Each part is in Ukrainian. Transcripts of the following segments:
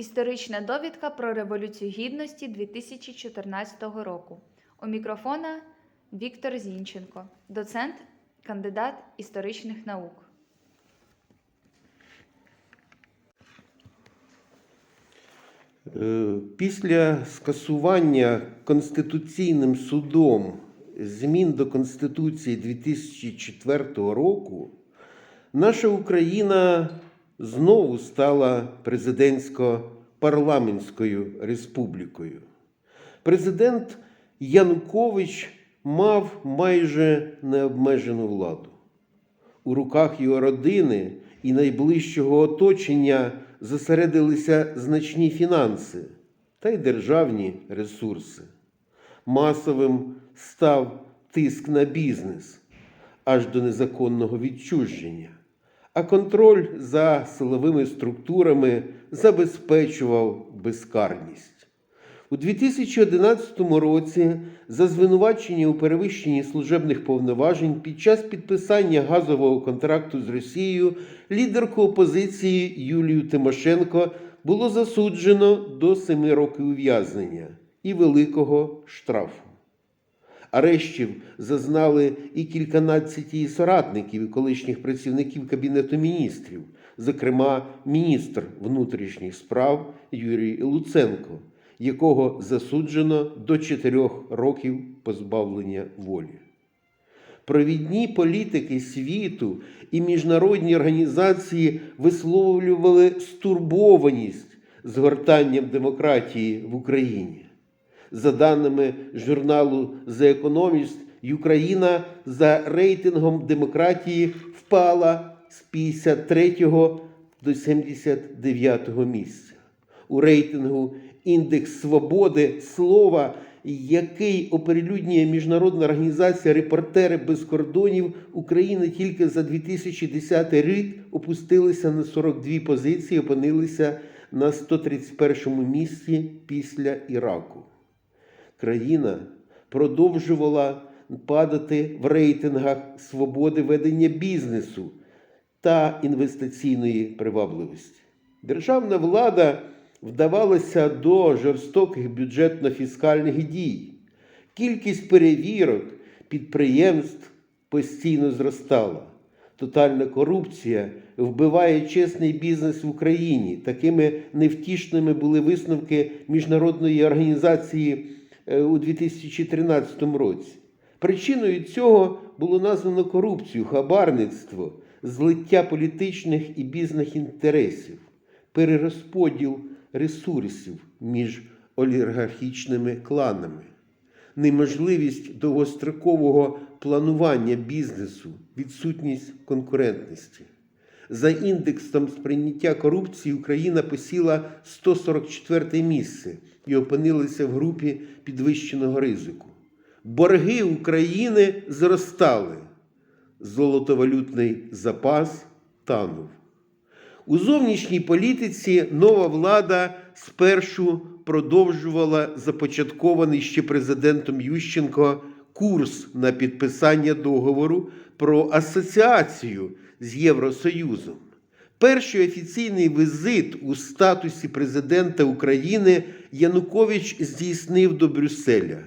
Історична довідка про Революцію Гідності 2014 року. У мікрофона Віктор Зінченко, доцент, кандидат історичних наук. Е, Після скасування Конституційним судом змін до Конституції 2004 року наша Україна знову стала президентсько-парламентською республікою. Президент Янукович мав майже необмежену владу. У руках його родини і найближчого оточення зосередилися значні фінанси та й державні ресурси. Масовим став тиск на бізнес аж до незаконного відчуження, а контроль за силовими структурами забезпечував безкарність. У 2011 році за звинувачення у перевищенні служебних повноважень під час підписання газового контракту з Росією лідерку опозиції Юлію Тимошенко було засуджено до 7 років ув'язнення і великого штрафу. Арештів зазнали і кільканадцять соратників і колишніх працівників Кабінету міністрів, зокрема міністр внутрішніх справ Юрій Луценко, якого засуджено до 4 років позбавлення волі. Провідні політики світу і міжнародні організації висловлювали стурбованість згортанням демократії в Україні. За даними журналу The Economist, Україна за рейтингом демократії впала з 53 до 79 місця. У рейтингу індекс свободи слова, який оприлюднює міжнародна організація Репортери без кордонів України тільки за 2010 рік опустилися на 42 позиції, опинилися на 131 місці після Іраку країна продовжувала падати в рейтингах свободи ведення бізнесу та інвестиційної привабливості. Державна влада вдавалася до жорстоких бюджетно-фіскальних дій. Кількість перевірок підприємств постійно зростала. Тотальна корупція вбиває чесний бізнес в Україні. Такими невтішними були висновки міжнародної організації у 2013 році. Причиною цього було названо корупцію, хабарництво, злиття політичних і бізнес інтересів, перерозподіл ресурсів між олігархічними кланами, неможливість довгострокового планування бізнесу, відсутність конкурентності. За індексом сприйняття корупції Україна посіла 144 місце і опинилася в групі підвищеного ризику. Борги України зростали, золотовалютний запас танув. У зовнішній політиці нова влада спершу продовжувала започаткований ще президентом Ющенко курс на підписання договору про асоціацію з Євросоюзом. Перший офіційний візит у статусі президента України Янукович здійснив до Брюсселя.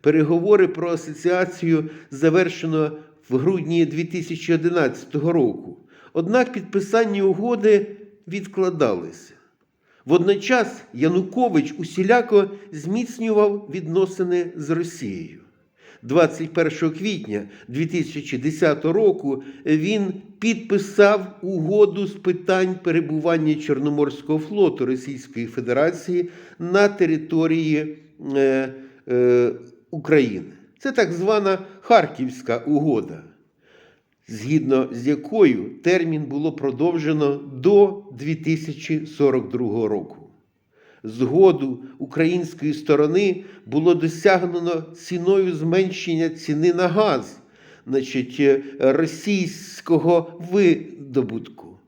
Переговори про асоціацію завершено в грудні 2011 року. Однак підписання угоди відкладалися. Водночас Янукович усіляко зміцнював відносини з Росією. 21 квітня 2010 року він підписав угоду з питань перебування Чорноморського флоту Російської Федерації на території е, е, України. Це так звана Харківська угода, згідно з якою термін було продовжено до 2042 року. Згоду української сторони було досягнено ціною зменшення ціни на газ, значить, е, російського видобутку.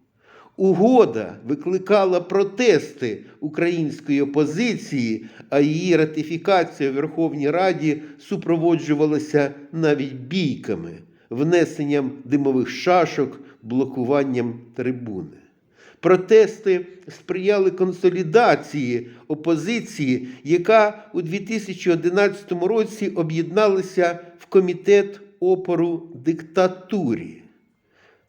Угода викликала протести української опозиції, а її ратифікація в Верховній Раді супроводжувалася навіть бійками, внесенням димових шашок, блокуванням трибуни. Протести сприяли консолідації опозиції, яка у 2011 році об'єдналася в комітет опору диктатурі.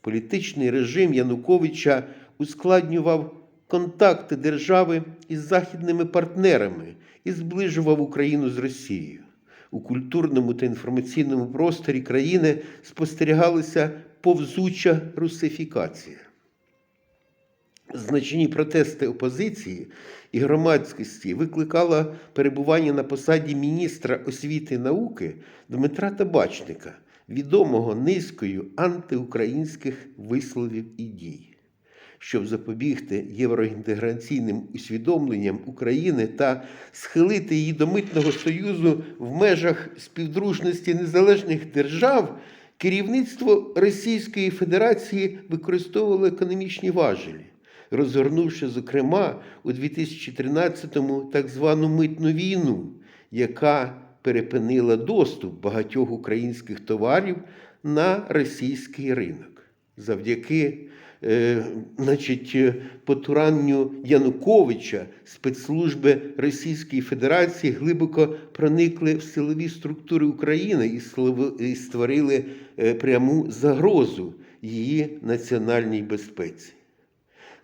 Політичний режим Януковича ускладнював контакти держави із західними партнерами і зближував Україну з Росією. У культурному та інформаційному просторі країни спостерігалася повзуча русифікація. Значні протести опозиції і громадськості викликало перебування на посаді міністра освіти і науки Дмитра Табачника, відомого низкою антиукраїнських висловів і дій. Щоб запобігти євроінтеграційним усвідомленням України та схилити її до митного союзу в межах співдружності незалежних держав, керівництво Російської Федерації використовувало економічні важелі, розгорнувши, зокрема, у 2013-му так звану митну війну, яка перепинила доступ багатьох українських товарів на російський ринок. Завдяки е, значить, потуранню Януковича спецслужби Російської Федерації глибоко проникли в силові структури України і створили е, пряму загрозу її національній безпеці.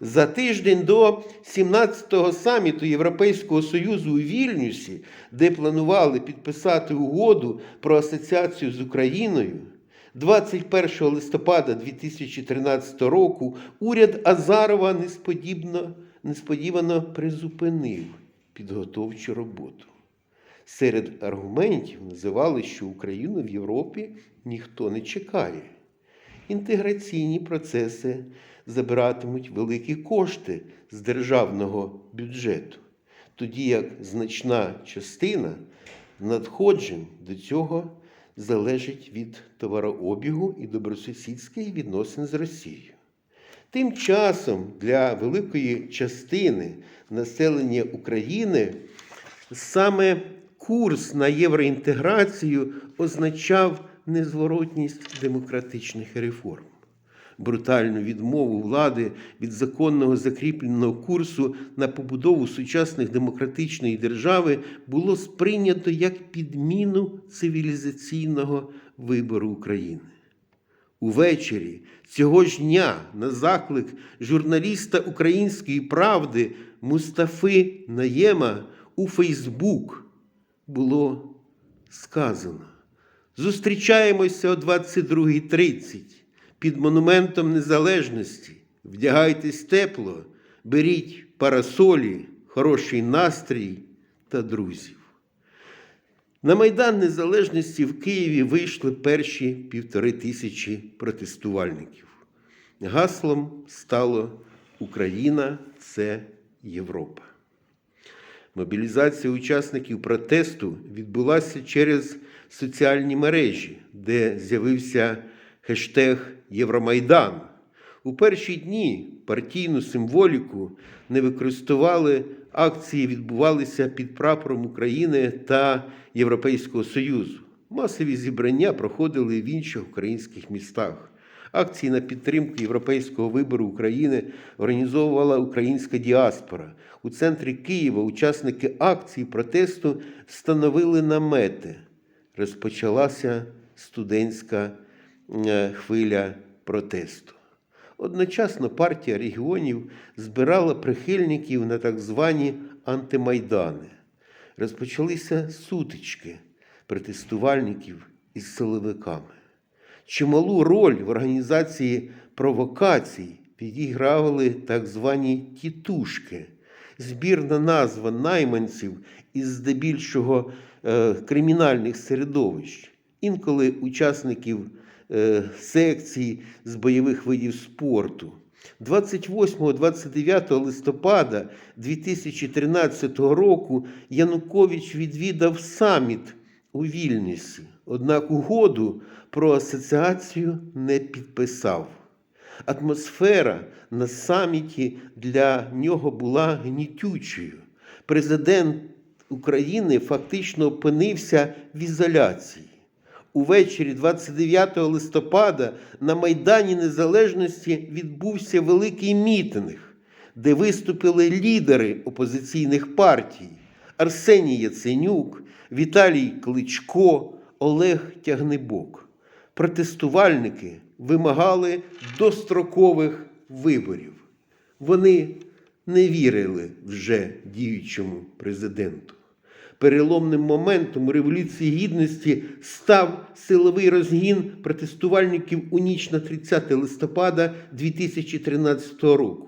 За тиждень до 17-го саміту Європейського Союзу у Вільнюсі, де планували підписати угоду про асоціацію з Україною, 21 листопада 2013 року уряд Азарова несподівано, несподівано призупинив підготовчу роботу. Серед аргументів називали, що Україну в Європі ніхто не чекає. Інтеграційні процеси забиратимуть великі кошти з державного бюджету, тоді як значна частина надходжень до цього залежить від товарообігу і добросусідських відносин з Росією. Тим часом для великої частини населення України саме курс на євроінтеграцію означав незворотність демократичних реформ. Брутальну відмову влади від законного закріпленого курсу на побудову сучасних демократичної держави було сприйнято як підміну цивілізаційного вибору України. Увечері цього ж дня на заклик журналіста Української правди Мустафи Наєма у Фейсбук було сказано: зустрічаємося о 22.30 під монументом незалежності. Вдягайтесь тепло, беріть парасолі, хороший настрій та друзів. На Майдан Незалежності в Києві вийшли перші півтори тисячі протестувальників. Гаслом стало Україна це Європа. Мобілізація учасників протесту відбулася через соціальні мережі, де з'явився хештег Євромайдан. У перші дні партійну символіку не використовували, акції відбувалися під прапором України та Європейського Союзу. Масові зібрання проходили в інших українських містах. Акції на підтримку європейського вибору України організовувала українська діаспора. У центрі Києва учасники акції протесту встановили намети. Розпочалася студентська хвиля протесту. Одночасно партія регіонів збирала прихильників на так звані антимайдани. Розпочалися сутички протестувальників із силовиками. Чималу роль в організації провокацій відігравали так звані тітушки, збірна назва найманців із здебільшого е, кримінальних середовищ, інколи учасників е, секцій з бойових видів спорту. 28-29 листопада 2013 року Янукович відвідав саміт у Вільнюсі, однак угоду про асоціацію не підписав. Атмосфера на саміті для нього була гнітючою. Президент України фактично опинився в ізоляції. Увечері 29 листопада на Майдані Незалежності відбувся великий мітинг, де виступили лідери опозиційних партій Арсеній Яценюк, Віталій Кличко, Олег Тягнебок. Протестувальники вимагали дострокових виборів. Вони не вірили вже діючому президенту. Переломним моментом Революції Гідності став силовий розгін протестувальників у ніч на 30 листопада 2013 року.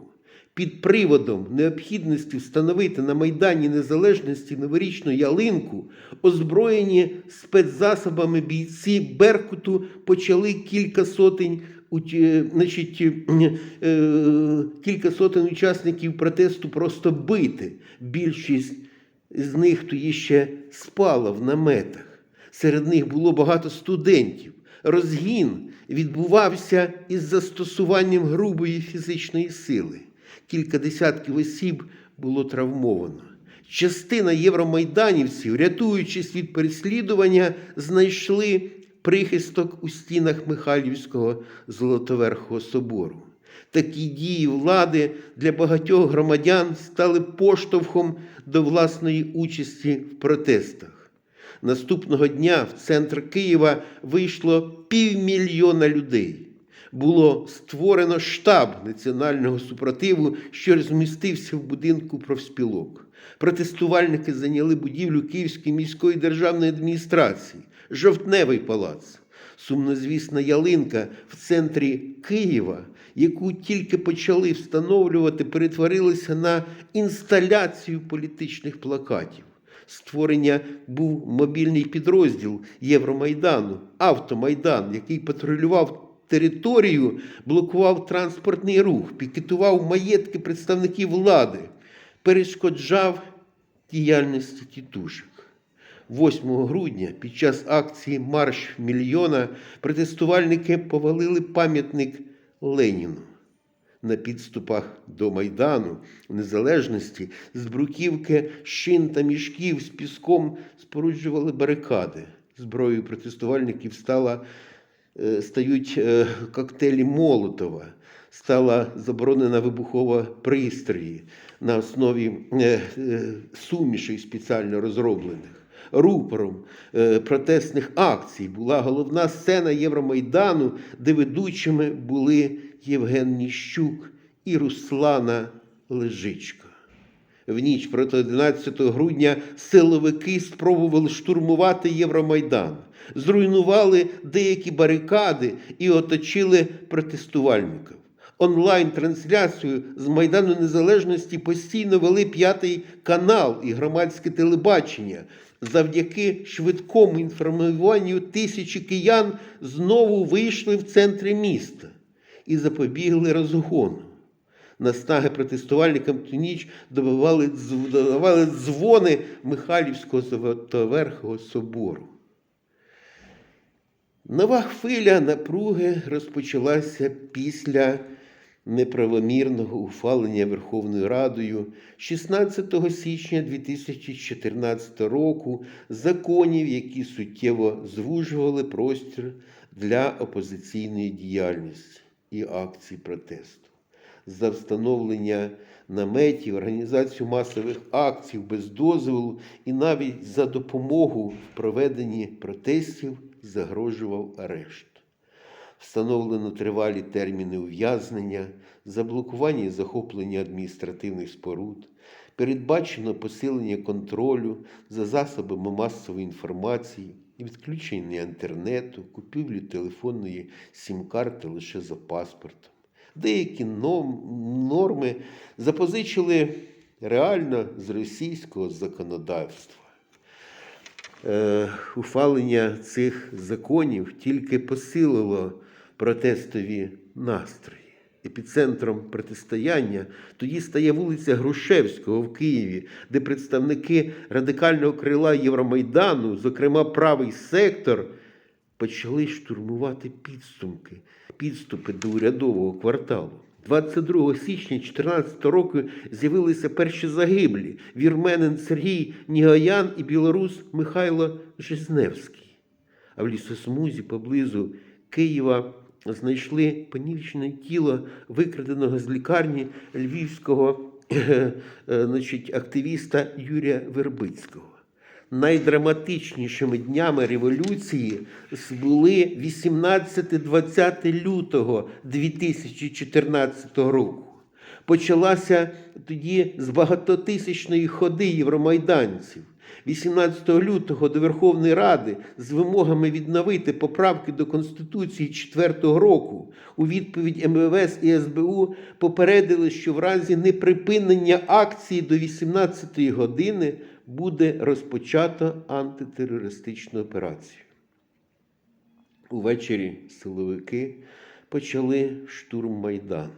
Під приводом необхідності встановити на Майдані Незалежності новорічну ялинку, озброєні спецзасобами бійці Беркуту почали кілька сотень уч- значить, е, кілька сотень учасників протесту просто бити. Більшість з них тоді ще спала в наметах. Серед них було багато студентів. Розгін відбувався із застосуванням грубої фізичної сили. Кілька десятків осіб було травмовано. Частина євромайданівців, рятуючись від переслідування, знайшли прихисток у стінах Михайлівського Золотоверхого собору. Такі дії влади для багатьох громадян стали поштовхом до власної участі в протестах. Наступного дня в центр Києва вийшло півмільйона людей. Було створено штаб національного супротиву, що розмістився в будинку профспілок. Протестувальники зайняли будівлю Київської міської державної адміністрації, жовтневий палац. Сумнозвісна ялинка в центрі Києва, яку тільки почали встановлювати, перетворилася на інсталяцію політичних плакатів. Створення був мобільний підрозділ Євромайдану, Автомайдан, який патрулював територію, блокував транспортний рух, пікетував маєтки представників влади, перешкоджав діяльності тітушок. 8 грудня під час акції Марш мільйона протестувальники повалили пам'ятник Леніну. На підступах до Майдану Незалежності з бруківки, шин та мішків з піском споруджували барикади. Зброєю протестувальників стала, е, стають е, коктейлі Молотова, стала заборонена вибухова пристрої на основі е, сумішей спеціально розроблених. Рупором е, протестних акцій була головна сцена Євромайдану, де ведучими були Євген Ніщук і Руслана Лежичко. В ніч проти 11 грудня силовики спробували штурмувати Євромайдан, зруйнували деякі барикади і оточили протестувальників. Онлайн-трансляцію з Майдану Незалежності постійно вели п'ятий канал і громадське телебачення. Завдяки швидкому інформуванню тисячі киян знову вийшли в центри міста і запобігли розгону. Настаги протестувальникам ту ніч добивали, додавали дзвони Михайлівського Золотоверхого собору. Нова хвиля напруги розпочалася після неправомірного ухвалення Верховною Радою 16 січня 2014 року законів, які суттєво звужували простір для опозиційної діяльності і акцій протесту. За встановлення наметів, організацію масових акцій без дозволу і навіть за допомогу в проведенні протестів загрожував арешт. Встановлено тривалі терміни ув'язнення, заблокування і захоплення адміністративних споруд, передбачено посилення контролю за засобами масової інформації, відключення інтернету, купівлю телефонної сім-карти лише за паспортом. Деякі норми запозичили реально з російського законодавства. Е, ухвалення цих законів тільки посилило протестові настрої. Епіцентром протистояння тоді стає вулиця Грушевського в Києві, де представники радикального крила Євромайдану, зокрема правий сектор, почали штурмувати підступки, підступи до урядового кварталу. 22 січня 2014 року з'явилися перші загиблі вірменин Сергій Нігаян і білорус Михайло Жизневський. А в лісосмузі поблизу Києва знайшли понівечне тіло викраденого з лікарні львівського е, значить, активіста Юрія Вербицького. Найдраматичнішими днями революції були 18-20 лютого 2014 року. Почалася тоді з багатотисячної ходи євромайданців. 18 лютого до Верховної Ради з вимогами відновити поправки до Конституції 4-го року у відповідь МВС і СБУ попередили, що в разі неприпинення акції до 18-ї години буде розпочато антитерористичну операцію. Увечері силовики почали штурм Майдану,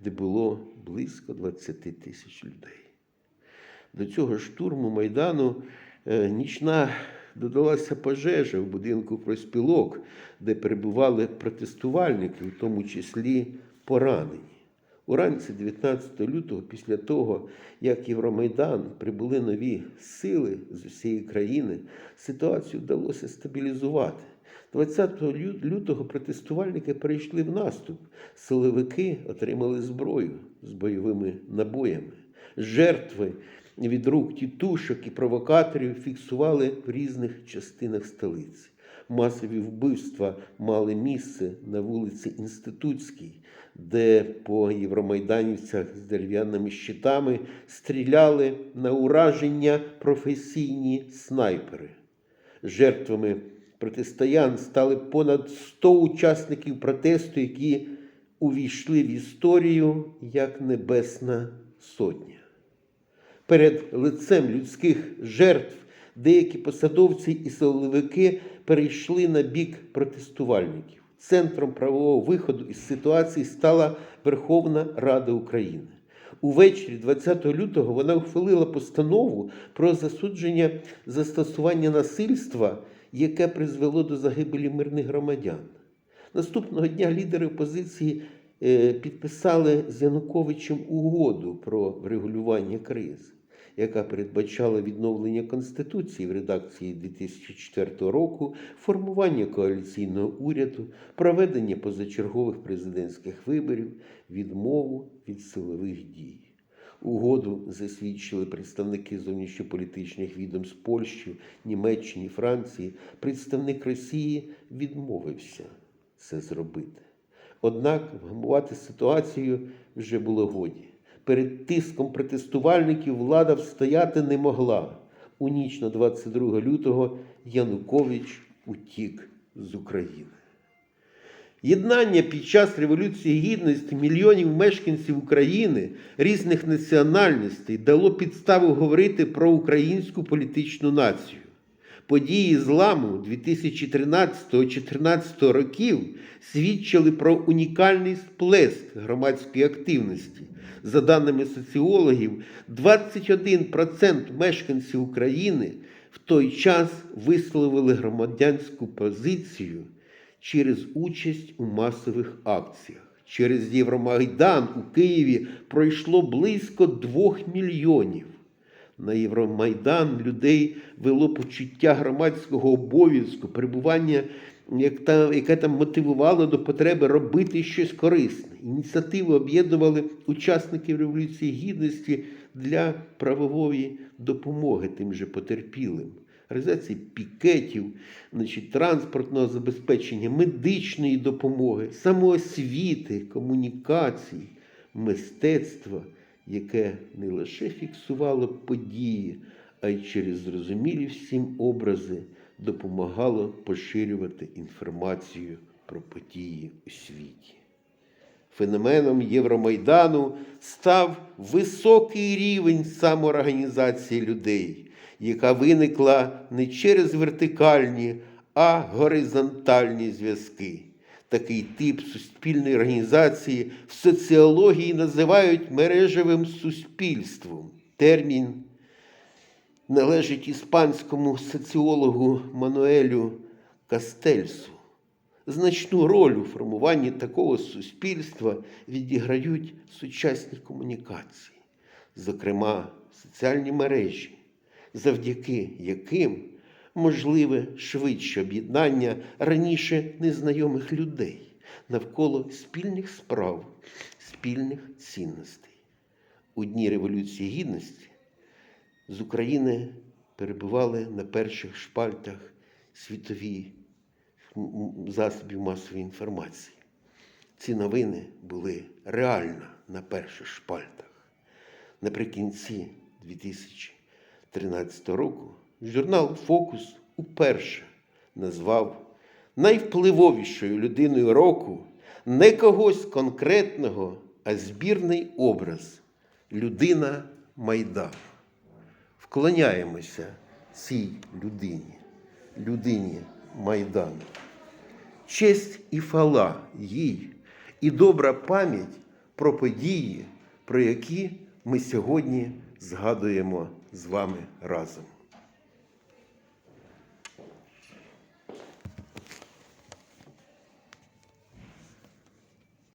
де було близько 20 тисяч людей. До цього штурму Майдану е, нічна додалася пожежа в будинку проспілок, де перебували протестувальники, в тому числі поранені. Уранці 19 лютого, після того, як Євромайдан прибули нові сили з усієї країни, ситуацію вдалося стабілізувати. 20 лютого протестувальники перейшли в наступ. Силовики отримали зброю з бойовими набоями. Жертви від рук тітушок і провокаторів фіксували в різних частинах столиці. Масові вбивства мали місце на вулиці Інститутській, де по євромайданівцях з дерев'яними щитами стріляли на ураження професійні снайпери. Жертвами протистоян стали понад 100 учасників протесту, які увійшли в історію як Небесна Сотня. Перед лицем людських жертв деякі посадовці і силовики перейшли на бік протестувальників. Центром правового виходу із ситуації стала Верховна Рада України. Увечері 20 лютого вона ухвалила постанову про засудження застосування насильства, яке призвело до загибелі мирних громадян. Наступного дня лідери опозиції е, підписали з Януковичем угоду про врегулювання кризи, яка передбачала відновлення Конституції в редакції 2004 року, формування коаліційного уряду, проведення позачергових президентських виборів, відмову від силових дій. Угоду засвідчили представники зовнішньополітичних відомств Польщі, Німеччини, Франції. Представник Росії відмовився це зробити. Однак вгамувати ситуацію вже було годі. Перед тиском протестувальників влада встояти не могла. У ніч на 22 лютого Янукович утік з України. Єднання під час Революції Гідності мільйонів мешканців України різних національностей дало підставу говорити про українську політичну націю. Події зламу 2013-2014 років свідчили про унікальний сплеск громадської активності. За даними соціологів, 21% мешканців України в той час висловили громадянську позицію через участь у масових акціях. Через Євромайдан у Києві пройшло близько двох мільйонів. На Євромайдан людей вело почуття громадського обов'язку, перебування, як та, яке там мотивувало до потреби робити щось корисне. Ініціативи об'єднували учасників Революції Гідності для правової допомоги тим же потерпілим. Організації пікетів, значить, транспортного забезпечення, медичної допомоги, самоосвіти, комунікацій, мистецтва, яке не лише фіксувало події, а й через зрозумілі всім образи допомагало поширювати інформацію про події у світі. Феноменом Євромайдану став високий рівень самоорганізації людей, яка виникла не через вертикальні, а горизонтальні зв'язки. Такий тип суспільної організації в соціології називають мережевим суспільством. Термін належить іспанському соціологу Мануелю Кастельсу. Значну роль у формуванні такого суспільства відіграють сучасні комунікації, зокрема соціальні мережі, завдяки яким можливе швидше об'єднання раніше незнайомих людей. навколо спільних справ, спільних цінностей. У дні Революції Гідності з України перебували на перших шпальтах світові засобів масової інформації. Ці новини були реально на перших шпальтах. Наприкінці 2013 року журнал Фокус уперше назвав найвпливовішою людиною року не когось конкретного, а збірний образ людина Майдану. Вклоняємося цій людині, людині Майдану. Честь і фала їй, і добра пам'ять про події, про які ми сьогодні згадуємо з вами разом.